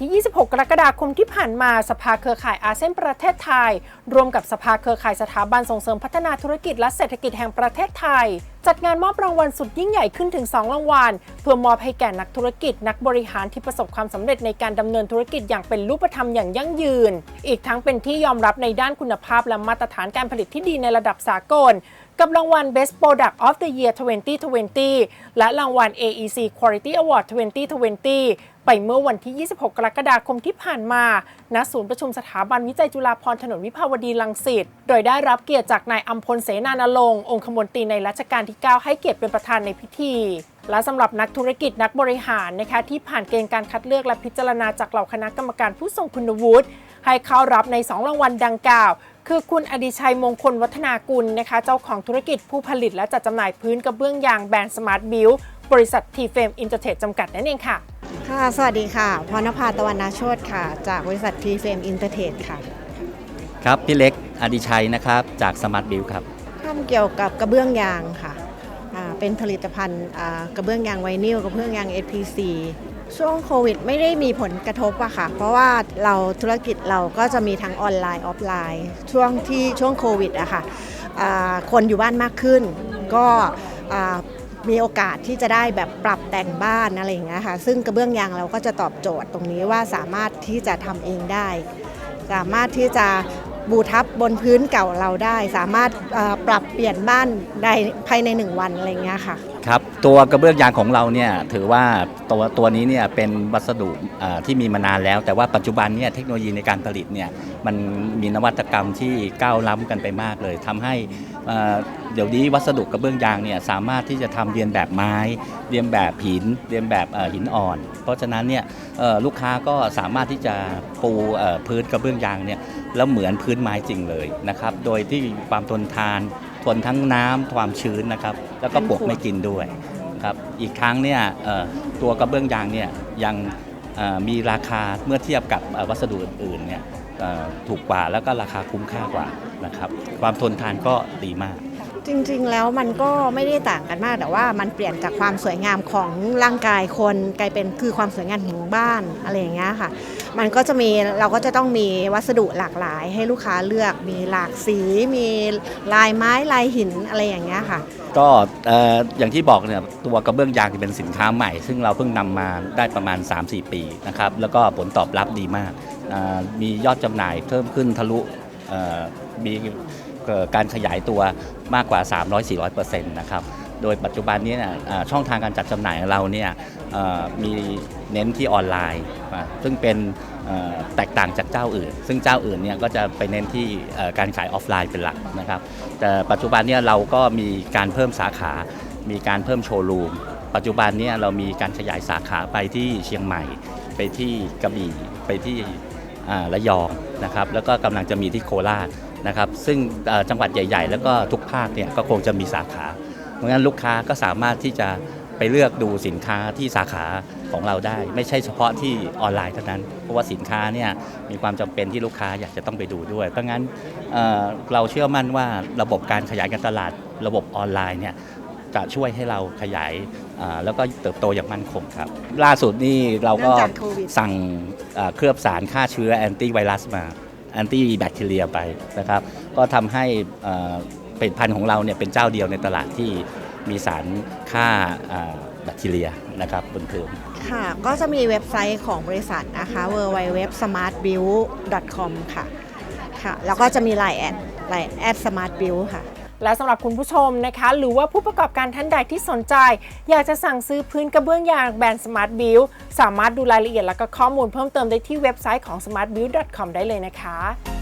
ที่ 26 กรกฎาคมที่ผ่านมาสภาเครือข่ายอาเซียนประเทศไทยร่วมกับสภาเครือข่ายสถาบันส่งเสริมพัฒนาธุรกิจและเศรษฐกิจแห่งประเทศไทย จัดงานมอบรางวัลสุดยิ่งใหญ่ขึ้นถึง 2 รางวัล เพื่อมอบให้แก่นักธุรกิจ นักบริหารที่ประสบความสำเร็จในการดำเนินธุรกิจอย่างเป็นรูปธรรมอย่างยั่งยืน อีกทั้งเป็นที่ยอมรับในด้านคุณภาพและมาตรฐานการผลิตที่ดีในระดับสากล กับรางวัล Best Product of the Year 2020 และรางวัล AEC Quality Award 2020ไปเมื่อวันที่ 26 กรกฎาคมที่ผ่านมา ณ ศูนย์ประชุมสถาบันวิจัยจุฬาภรณ์ถนนวิภาวดีรังสิต โดยได้รับเกียรติจากนายอัมพลเสนานรงค์องคมนตรีในรัชกาลที่9 ให้เกียรติเป็นประธานในพิธี และสำหรับนักธุรกิจนักบริหารนะคะที่ผ่านเกณฑ์การคัดเลือกและพิจารณาจากเหล่าคณะกรรมการผู้ทรงคุณวุฒิให้เข้ารับใน 2 รางวัลดังกล่าว คือคุณอดิชัยมงคลวัฒนากุลนะคะเจ้าของธุรกิจผู้ผลิตและจัดจำหน่ายพื้นกระเบื้องยางแบรนด์สมาร์ทบิลบริษัททีเฟมอินเตอร์เทรดจำกัดนั่นเองค่ะ ค่ะ สวัสดีค่ะ พรณภาตะวันนาโชตค่ะ จากบริษัททีเฟมอินเตอร์เทรดค่ะ ครับ พี่เล็กอดิชัยนะครับ จากสมาร์ทบิลครับ ทำเกี่ยวกับกระเบื้องยางค่ะอ่า เป็นผลิตภัณฑ์กระเบื้องยางไวนิลกระเบื้องยาง SPC ช่วงโควิดไม่ได้มีผลกระทบอะค่ะ เพราะว่าเราธุรกิจเราก็จะมีทั้งออนไลน์ออฟไลน์ ช่วงที่ช่วงโควิดอะค่ะคนอยู่บ้านมากขึ้น ก็มีโอกาสที่จะได้แบบปรับแต่งบ้านอะไรอย่างเงี้ยค่ะ ซึ่งกระเบื้องยางเราก็จะตอบโจทย์ตรงนี้ว่าสามารถที่จะทำเองได้ สามารถที่จะ บูทับบนพื้นเก่าเราได้ สามารถปรับเปลี่ยนบ้านได้ภายในหนึ่งวันอะไรเงี้ยค่ะครับตัวกระเบื้องยางของเราเนี่ยถือว่าตัวตัวนี้เนี่ยเป็นวัสดุที่มีมานานแล้ว แต่ว่าปัจจุบันเนี่ยเทคโนโลยีในการผลิตเนี่ยมันมีนวัตกรรมที่ก้าวล้ำกันไปมากเลยทำให้ เดี๋ยวนี้วัสดุกระเบื้องยางเนี่ยสามารถที่จะทำเรียนแบบไม้ เรียนแบบหิน เรียนแบบหินอ่อน เพราะฉะนั้นเนี่ยลูกค้าก็สามารถที่จะปูพื้นกระเบื้องยางเนี่ยแล้วเหมือนพื้นไม้จริงเลยนะครับ โดยที่ความทนทาน ทนทั้งน้ำความชื้นนะครับ แล้วก็ปลวกไม่กินด้วยครับอีกครั้งเนี่ยตัวกระเบื้องยางเนี่ยยังมีราคาเมื่อเทียบกับวัสดุอื่นๆเนี่ย ถูกกว่าแล้วก็ราคาคุ้มค่ากว่านะครับ ความทนทานก็ดีมาก จริงๆ แล้วมันก็ไม่ได้ต่างกันมากแต่ว่ามันเปลี่ยนจากความสวยงามของร่างกายคนกลายเป็นคือความสวยงามของบ้านอะไรอย่างเงี้ยค่ะ มันก็จะมีเราก็จะต้องมีวัสดุหลากหลาย ให้ลูกค้าเลือกมีหลากสี มีลายไม้ลายหินอะไรอย่างเงี้ยค่ะ ก็เอ่ออย่างที่บอกเนี่ยตัวกระเบื้องยางเป็นสินค้าใหม่ ซึ่งเราเพิ่งนำมาได้ประมาณ 3-4 ปีนะครับแล้วก็ผลตอบรับดีมากอ่ามียอดจำหน่ายเพิ่มขึ้นทะลุเอ่อมี การขยายตัวมากกว่า 300-400%นะครับโดยปัจจุบันนี้เนี่ยช่องทางการจัดจำหน่ายของเราเนี่ยมีเน้นที่ออนไลน์ ซึ่งเป็นแตกต่างจากเจ้าอื่น ซึ่งเจ้าอื่นเนี่ยก็จะไปเน้นที่การขายออฟไลน์เป็นหลักนะครับ แต่ปัจจุบันเนี่ยเราก็มีการเพิ่มสาขา มีการเพิ่มโชว์รูม ปัจจุบันเนี่ยเรามีการขยายสาขาไปที่เชียงใหม่ ไปที่กระบี่ ไปที่ระยองนะครับ แล้วก็กำลังจะมีที่โคราช นะครับซึ่งเอ่อจังหวัดใหญ่ ๆ แล้วก็ทุกภาคเนี่ยก็คงจะมีสาขาเพราะงั้นลูกค้าก็สามารถที่จะไปเลือกดูสินค้าที่สาขาของเราได้ ไม่ใช่เฉพาะที่ออนไลน์เท่านั้น เพราะว่าสินค้าเนี่ยมีความจำเป็นที่ลูกค้าอยากจะต้องไปดูด้วยเพราะงั้นเอ่อเราเชื่อมั่นว่าระบบการขยายการตลาดระบบออนไลน์เนี่ยจะช่วยให้เราขยายอ่าแล้วก็เติบโตอย่างมั่นคงครับ ล่าสุดนี่เราก็เนื่องจากโควิดสั่งอ่าเคลือบสารฆ่าเชื้อแอนตี้ไวรัสมา แอนตี้แบคทีเรียไปนะครับ ก็ทำให้เอ่อผลิตภัณฑ์ของเราเนี่ยเป็นเจ้าเดียวในตลาดที่มีสารฆ่าแบคทีเรียนะครับบนพื้นค่ะ ก็จะมีเว็บไซต์ของบริษัทนะคะ www.smartbuild.com ค่ะค่ะ แล้วก็จะมีไลน์แอดไลน์แอด smartbuild ค่ะ และสำหรับคุณผู้ชมนะคะ หรือว่าผู้ประกอบการท่านใดที่สนใจ อยากจะสั่งซื้อพื้นกระเบื้องยางแบรนด์ Smart Build สามารถดูรายละเอียดและก็ข้อมูลเพิ่มเติมได้ที่เว็บไซต์ของ smartbuild.com ได้เลยนะคะ